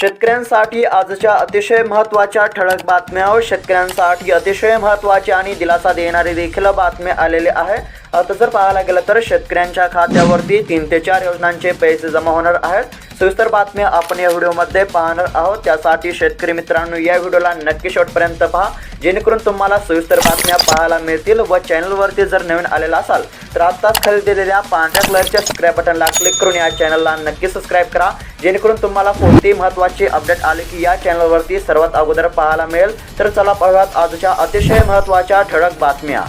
शेतकऱ्यांसाठी आजच्या अतिशय महत्त्वाच्या ठळक बातम्या शेतकऱ्यांसाठी अतिशय महत्वाची आणि दिलासा देणारी देखील बातमी आलेले आहे. आता जर पाहायला गेलं तर शेतकऱ्यांच्या खात्यावरती तीन ते चार योजनांचे पैसे जमा होणार आहेत. सविस्तर बातम्या आपण या व्हिडिओमध्ये पाहणार आहोत. त्यासाठी शेतकरी मित्रांनो या व्हिडिओला नक्की शेवटपर्यंत पहा. जेणेकरून तुम्हाला सविस्तर बातम्या पाहायला मिळतील व चॅनलवरती जर नवीन आलेला असाल तर आत्ताच खाली दिलेल्या पांढऱ्या कलरच्या सबस्क्राईब बटनला क्लिक करून या चॅनलला नक्की सबस्क्राईब करा. जेणेकरून तुम्हाला कोणती महत्त्वाची अपडेट आले की या चॅनलवरती सर्वात अगोदर पाहायला मिळेल. तर चला पाहूयात आजच्या अतिशय महत्त्वाच्या ठळक बातम्या.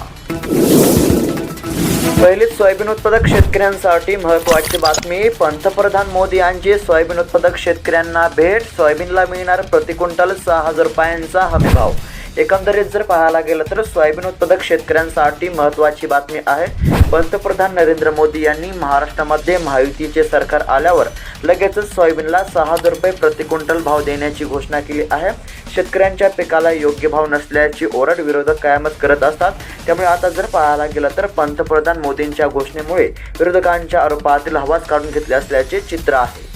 पहिलीच सोयाबीन उत्पादक शेतकऱ्यांसाठी महत्त्वाची बातमी. पंतप्रधान मोदी यांची सोयाबीन उत्पादक शेतकऱ्यांना भेट. सोयाबीनला मिळणार प्रति क्विंटल सहा हजार रुपयांचा हमी भाव. एकंदरीत जर पाहायला गेलं तर सोयाबीन उत्पादक शेतकऱ्यांसाठी महत्त्वाची बातमी आहे. पंतप्रधान नरेंद्र मोदी यांनी महाराष्ट्रामध्ये महायुतीचे सरकार आल्यावर लगेचच सोयाबीनला सहा हजार रुपये प्रति क्विंटल भाव देण्याची घोषणा केली आहे. शेतकऱ्यांच्या पिकाला योग्य भाव नसल्याची ओरड विरोधक कायमच करत असतात. त्यामुळे आता जर पाहायला गेलं तर पंतप्रधान मोदींच्या घोषणेमुळे विरोधकांच्या आरोपातील हवाच काढून घेतले असल्याचे चित्र आहे.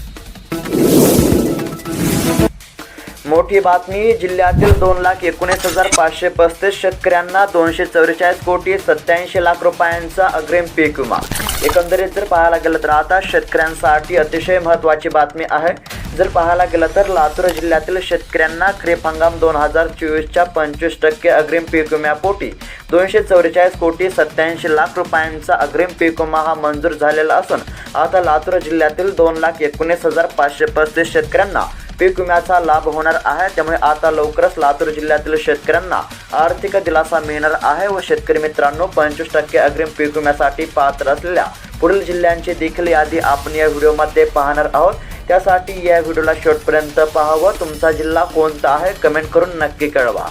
मोठी बातमी जिल्ह्यातील दोन लाख एकोणीस हजार पाचशे पस्तीस शेतकऱ्यांना दोनशे चौवेचाळीस कोटी सत्याऐंशी लाख रुपयांचा अग्रिम पीक विमा. एकंदरीत जर पाहायला गेलं तर आता शेतकऱ्यांसाठी अतिशय महत्त्वाची बातमी आहे. जर पाहायला गेलं तर लातूर जिल्ह्यातील शेतकऱ्यांना खरीप हंगाम दोन हजार चोवीसच्या पंचवीस टक्के अग्रिम पीक विम्यापोटी दोनशे चौवेचाळीस कोटी सत्याऐंशी लाख रुपयांचा अग्रिम पीक विमा हा मंजूर झालेला असून आता लातूर जिल्ह्यातील दोन लाख एकोणीस हजार पाचशे पस्तीस शेतकऱ्यांना पीक विम्याचा लाभ होणार आहे. त्यामुळे आता लवकरच लातूर जिल्ह्यातील शेतकऱ्यांना आर्थिक दिलासा मिळणार आहे व शेतकरी मित्रांनो पंचवीस टक्के अग्रिम पीक विम्यासाठी पात्र असलेल्या पुढील जिल्ह्यांची देखील यादी आपण या व्हिडिओमध्ये पाहणार आहोत. त्यासाठी या व्हिडिओला शेवटपर्यंत पाहावं. तुमचा जिल्हा कोणता आहे कमेंट करून नक्की कळवा.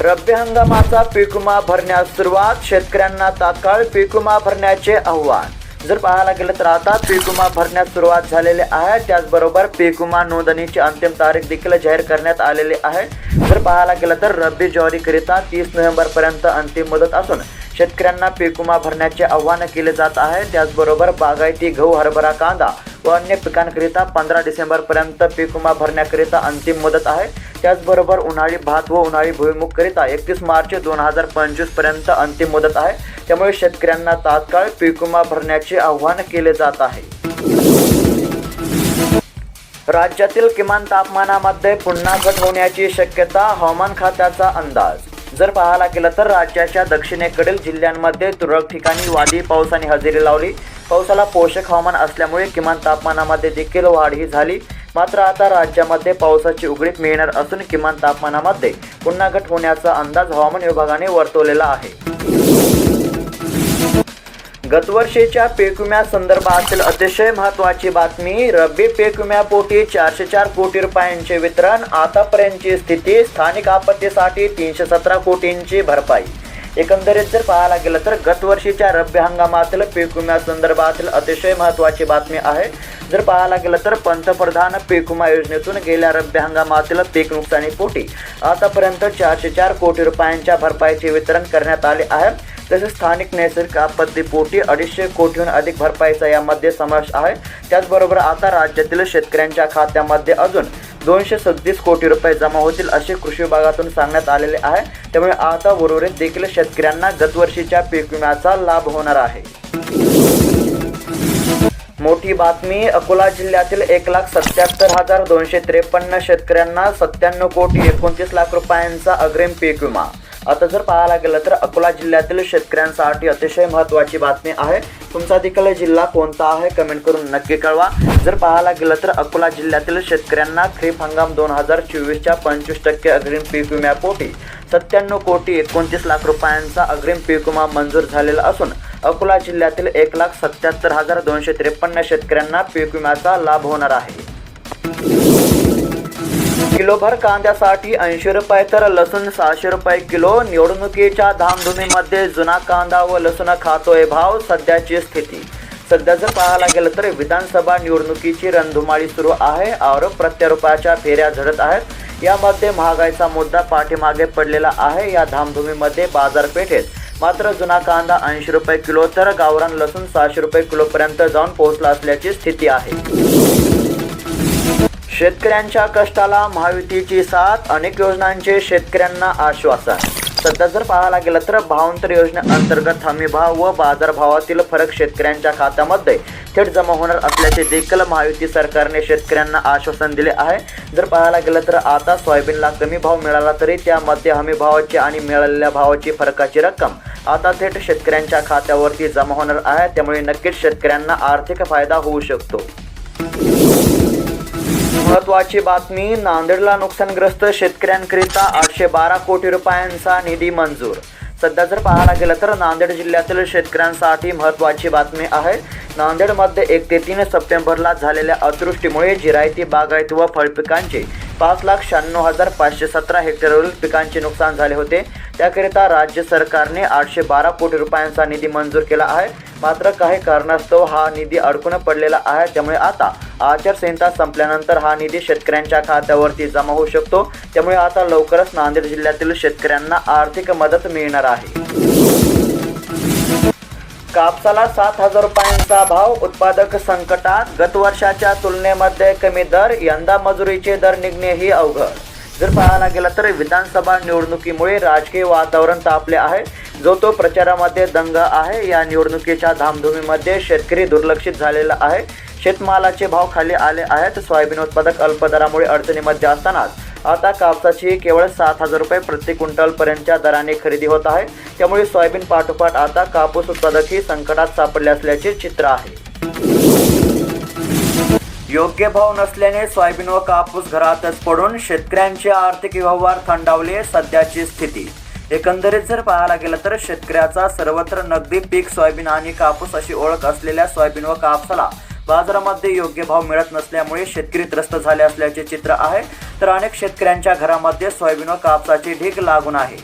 रब्बी हंगामाचा पीक विमा भरण्यास सुरुवात. शेतकऱ्यांना तात्काळ पीक विमा भरण्याचे आव्हान. जर पाहायला गेलं तर आता पीक विमा भरण्यास सुरुवात झालेली आहे. त्याचबरोबर पीक विमा नोंदणीची अंतिम तारीख देखील जाहीर करण्यात आलेली आहे. जर पाहायला गेलं तर रब्बी ज्वारीकरिता तीस नोव्हेंबरपर्यंत अंतिम मुदत असून शेतकऱ्यांना पीक विमा भरण्याचे आव्हान केले जात आहे. त्याचबरोबर बागायती गहू हरभरा कांदा व अन्य पिकांकरिता पंधरा डिसेंबरपर्यंत पीक विमा भरण्याकरिता अंतिम मुदत आहे. त्याचबरोबर उन्हाळी भात व उन्हाळी भुईमुगकरिता एकतीस मार्च दोन हजार पंचवीसपर्यंत अंतिम मुदत आहे. त्यामुळे शेतकऱ्यांना तात्काळ पीक विमा भरण्याचे आव्हान केले जात आहे. राज्यातील किमान तापमानामध्ये पुन्हा घट होण्याची शक्यता हवामान खात्याचा अंदाज जर पाहायला गेलं तर राज्याच्या दक्षिणेकडील जिल्ह्यांमध्ये तुरळक ठिकाणी वादळी पावसाने हजेरी लावली. पावसाला पोषक हवामान असल्यामुळे किमान तापमानामध्ये देखील वाढ ही झाली. मात्र आता राज्यामध्ये पावसाची उघडीप मिळणार असून किमान तापमानामध्ये पुन्हा घट होण्याचा अंदाज हवामान विभागाने वर्तवलेला आहे. गतवर्षीच्या पीक विम्यासंदर्भातील अतिशय महत्त्वाची बातमी रब्बी पीक पोटी चारशे चार कोटी रुपयांचे वितरण आतापर्यंतची स्थिती स्थानिक आपत्तीसाठी तीनशे सतरा कोटींची भरपाई. एकंदरीत जर पाहायला गेलं तर गतवर्षीच्या रब्बी हंगामातील पेकुम्या विम्यासंदर्भातील अतिशय महत्त्वाची बातमी आहे. जर पाहायला गेलं तर पंतप्रधान पीक विमा योजनेतून गेल्या रब्बी हंगामातील पीक नुकसानीपोटी आतापर्यंत चारशे चार कोटी रुपयांच्या भरपाईचे वितरण करण्यात आले आहे. तसेच स्थानिक नैसर्गिक आपत्तीपोटी अडीचशे कोटीहून अधिक भरपाईचा यामध्ये समावेश आहे. त्याचबरोबर आता राज्यातील शेतकऱ्यांच्या खात्यामध्ये अजून दोनशे सदतीस कोटी रुपये जमा होतील असे कृषी विभागातून सांगण्यात आलेले आहे. त्यामुळे आता उर्वरित देखील शेतकऱ्यांना गतवर्षीच्या पीक विम्याचा लाभ होणार आहे. मोठी बातमी अकोला जिल्ह्यातील एक लाख सत्याहत्तर हजार दोनशे त्रेपन्न शेतकऱ्यांना सत्त्याण्णव कोटी एकोणतीस लाख रुपयांचा अग्रिम पीक विमा. आता जर पाहायला गेलं तर अकोला जिल्ह्यातील शेतकऱ्यांसाठी अतिशय महत्त्वाची बातमी आहे. तुमचा तिकडे जिल्हा कोणता आहे? कमेंट करून नक्की कळवा. जर पाहायला गेलं तर अकोला जिल्ह्यातील शेतकऱ्यांना खरीप हंगाम दोन हजार चोवीसच्या पंचवीस टक्के अग्रिम पीक विम्यापोटी सत्त्याण्णव कोटी एकोणतीस लाख रुपयांचा अग्रिम पीक विमा मंजूर झालेला असून अकोला जिल्ह्यातील एक लाख सत्याहत्तर हजार दोनशे त्रेपन्न शेतकऱ्यांना पीक विम्याचा लाभ होणार आहे. किलोभर कांद्यासाठी ऐंशी रुपये तर लसूण सहाशे रुपये किलो. निवडणुकीच्या धामधुमीमध्ये जुना कांदा व लसूण खातोय भाव सध्याची स्थिती. सध्या जर पाहायला गेलं तर विधानसभा निवडणुकीची रणधुमाळी सुरू आहे. आरोप प्रत्यारोपाच्या फेऱ्या झडत आहेत. यामध्ये महागाईचा मुद्दा पाठीमागे पडलेला आहे. या धामधुमीमध्ये बाजारपेठेत मात्र जुना कांदा ऐंशी रुपये किलो तर गावरान लसूण सहाशे रुपये किलोपर्यंत जाऊन पोहोचला असल्याची स्थिती आहे. शेतकऱ्यांच्या कष्टाला महायुतीची साथ अनेक योजनांचे शेतकऱ्यांना आश्वासन. सध्या जर पाहायला गेलं तर भावांतर योजनेअंतर्गत हमी भाव व बाजारभावातील फरक शेतकऱ्यांच्या खात्यामध्ये थेट जमा होणार असल्याचे देखील महायुती सरकारने शेतकऱ्यांना आश्वासन दिले आहे. जर पाहायला गेलं तर आता सोयाबीनला कमी भाव मिळाला तरी त्यामध्ये हमी भावाची आणि मिळालेल्या भावाची फरकाची रक्कम आता थेट शेतकऱ्यांच्या खात्यावरती जमा होणार आहे. त्यामुळे नक्कीच शेतकऱ्यांना आर्थिक फायदा होऊ शकतो. महत्वाची बातमी नांदेडला नुकसानग्रस्त शेतकऱ्यांकरिता आठशे बारा कोटी रुपयांचा निधी मंजूर. सध्या जर पाहायला गेलं तर नांदेड जिल्ह्यातील शेतकऱ्यांसाठी महत्त्वाची बातमी आहे. नांदेडमध्ये एक ते तीन सप्टेंबरला झालेल्या अतिवृष्टीमुळे जिरायती बागायती व फळपिकांचे पाच लाख शहाण्णव हजार पाचशे सतरा हेक्टरवरील पिकांचे नुकसान झाले होते. त्याकरिता राज्य सरकारने आठशे बारा कोटी रुपयांचा निधी मंजूर केला आहे. मात्र काही कारणास्तव हा निधी अडकून पडलेला आहे. त्यामुळे आता आचारसंहिता संपल्यानंतर हा निधी शेतकऱ्यांच्या खात्यावरती जमा होऊ शकतो. त्यामुळे आता लवकरच नांदेड जिल्ह्यातील शेतकऱ्यांना आर्थिक मदत मिळणार आहे. कापसाला सात हजार रुपयांचा भाव उत्पादक संकटात गत वर्षाच्या तुलनेमध्ये कमी दर यंदा मजुरीचे दर निघणे ही अवघड. जर पाहायला गेलं तर विधानसभा निवडणुकीमुळे राजकीय वातावरण तापले आहे. जो तो प्रचारामध्ये दंग आहे या निवडणुकीच्या धामधुमीमध्ये शेतकरी दुर्लक्षित झालेला आहे. शेतमालाचे भाव खाली आले आहेत. सोयाबीन उत्पादक अल्पदरामुळे अडचणीमध्ये असतानाच आता कापसाची केवळ सात हजार रुपये प्रति क्विंटलपर्यंतच्या दराने खरेदी होत आहे. त्यामुळे सोयाबीन पाठोपाठ आता कापूस उत्पादकही संकटात सापडले असल्याचे चित्र आहे. योग्य भाव नसल्याने सोयाबीन व कापूस घरातच पडून शेतकऱ्यांचे आर्थिक व्यवहार थंडावले सध्याची स्थिती. एकंदरीत जर पाहायला गेलं तर शेतकऱ्याचा सर्वत्र नगदी पीक सोयाबीन आणि कापूस अशी ओळख असलेल्या सोयाबीन व कापसाला बाजारामध्ये योग्य भाव मिळत नसल्यामुळे शेतकरी त्रस्त झाले असल्याचे चित्र आहे. तर अनेक शेतकऱ्यांच्या घरामध्ये सोयाबीन व कापसाची ढीग लागून आहे.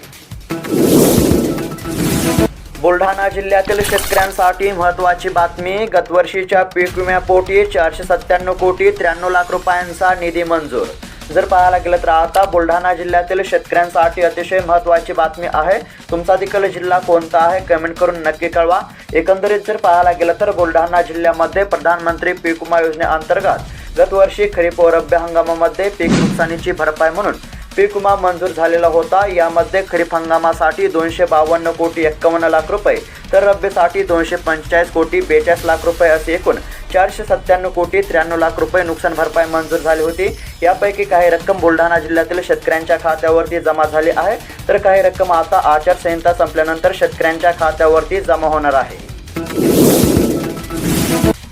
बुलढाणा जिल्ह्यातील शेतकऱ्यांसाठी महत्त्वाची बातमी गतवर्षीच्या पीक विम्यापोटी चारशे सत्त्याण्णव कोटी त्र्याण्णव लाख रुपयांचा निधी मंजूर जर पाहायला गेलं तर आता बुलढाणा जिल्ह्यातील शेतकऱ्यांसाठी अतिशय महत्त्वाची बातमी आहे. तुमचा तिकडे जिल्हा कोणता आहे? कमेंट करून नक्की कळवा. एकंदरीत जर पाहायला गेलं तर बुलढाणा जिल्ह्यामध्ये प्रधानमंत्री पीक विमा योजनेअंतर्गत गतवर्षी खरीप व रब्बी हंगामामध्ये पीक नुकसानीची भरपाई म्हणून पीक विमा मंजूर झालेला होता. यामध्ये खरीप हंगामासाठी दोनशे बावन्न कोटी एक्कावन्न लाख रुपये तर रब्बीसाठी दोनशे पंचेचाळीस कोटी बेचाळीस लाख रुपये असे एकूण चारशे सत्त्याण्णव कोटी त्र्याण्णव लाख रुपये नुकसान भरपाई मंजूर झाली होती. यापैकी काही रक्कम बुलढाणा जिल्ह्यातील शेतकऱ्यांच्या खात्यावरती जमा झाली आहे. तर काही रक्कम आता आचारसंहिता संपल्यानंतर शेतकऱ्यांच्या खात्यावरती जमा होणार आहे.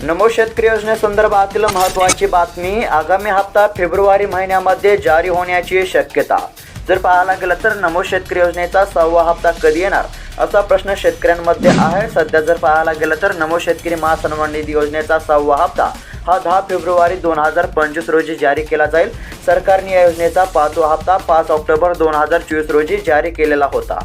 नमो शेतकरी योजनेसंदर्भातील महत्त्वाची बातमी आगामी हप्ता फेब्रुवारी महिन्यामध्ये जारी होण्याची शक्यता. जर पाहायला गेलं तर नमो शेतकरी योजनेचा सहावा हप्ता कधी येणार? असा प्रश्न शेतकऱ्यांमध्ये आहे. सध्या जर पाहायला गेलं तर नमो शेतकरी महासन्मान निधी योजनेचा सहावा हप्ता हा दहा फेब्रुवारी दोन हजार पंचवीस रोजी जारी केला जाईल. सरकारने या योजनेचा पाचवा हप्ता पाच ऑक्टोबर दोन हजार चोवीस रोजी जारी केलेला होता.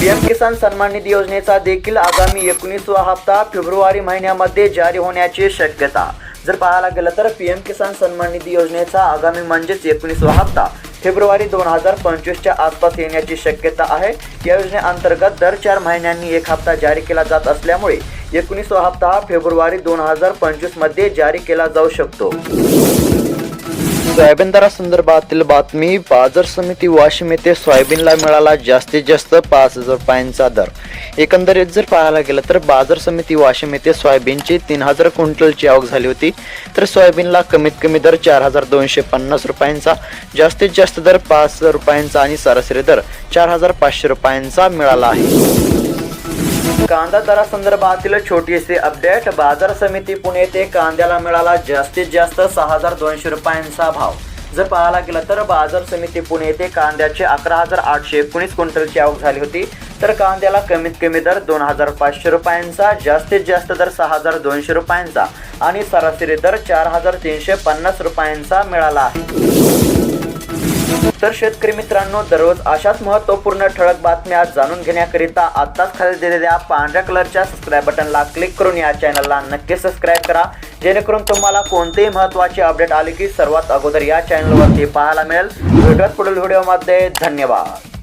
पीएम किसान सन्मान निधी योजनेचा देखील आगामी एकोणीसवा हप्ता फेब्रुवारी महिन्यामध्ये जारी होण्याची शक्यता. जर पाहायला गेलं तर पीएम किसान सन्मान निधी योजनेचा आगामी म्हणजेच एकोणीसवा हप्ता फेब्रुवारी दोन हजार पंचवीसच्या आसपास येण्याची शक्यता आहे. या योजनेअंतर्गत दर चार महिन्यांनी एक हप्ता जारी केला जात असल्यामुळे एकोणीसवा हप्ता हा फेब्रुवारी दोन हजार पंचवीसमध्ये जारी केला जाऊ शकतो. सोयाबीन दरासंदर्भातील बातमी बाजार समिती वाशिम येथे सोयाबीनला मिळाला जास्तीत जास्त पाच हजार रुपयांचा दर. एकंदरीत जर पाहायला गेलं तर बाजार समिती वाशिम येथे सोयाबीनची तीन हजार क्विंटलची आवक झाली होती. तर सोयाबीनला कमीत कमी दर चार हजार दोनशे पन्नास रुपयांचा जास्तीत जास्त दर पाच रुपयांचा आणि सरासरी दर चार हजार पाचशे रुपयांचा मिळाला आहे. कांदा दरासंदर्भातील छोटीशी अपडेट बाजार समिती पुणे येथे कांद्याला मिळाला जास्तीत जास्त सहा हजार दोनशे रुपयांचा भाव. जर पाहायला गेलं तर बाजार समिती पुणे येथे कांद्याचे अकरा हजार आठशे एकोणीस क्विंटलची आवक झाली होती. तर कांद्याला कमीत कमी दर दोन हजार पाचशे रुपयांचा जास्तीत जास्त दर सहा हजार दोनशे रुपयांचा आणि सरासरी दर चार हजार तीनशे पन्नास रुपयांचा मिळाला आहे. तर शेतकरी मित्रांनो दररोज अशाच महत्त्वपूर्ण ठळक बातम्या जाणून घेण्याकरिता आत्ताच खाली दिलेल्या पांढऱ्या कलरच्या सबस्क्राईब बटनला क्लिक करून या चॅनलला नक्की सबस्क्राईब करा. जेणेकरून तुम्हाला कोणतेही महत्त्वाचे अपडेट आले की सर्वात अगोदर या चॅनलवरती पाहायला मिळेल. भेटत पुढील व्हिडिओमध्ये धन्यवाद.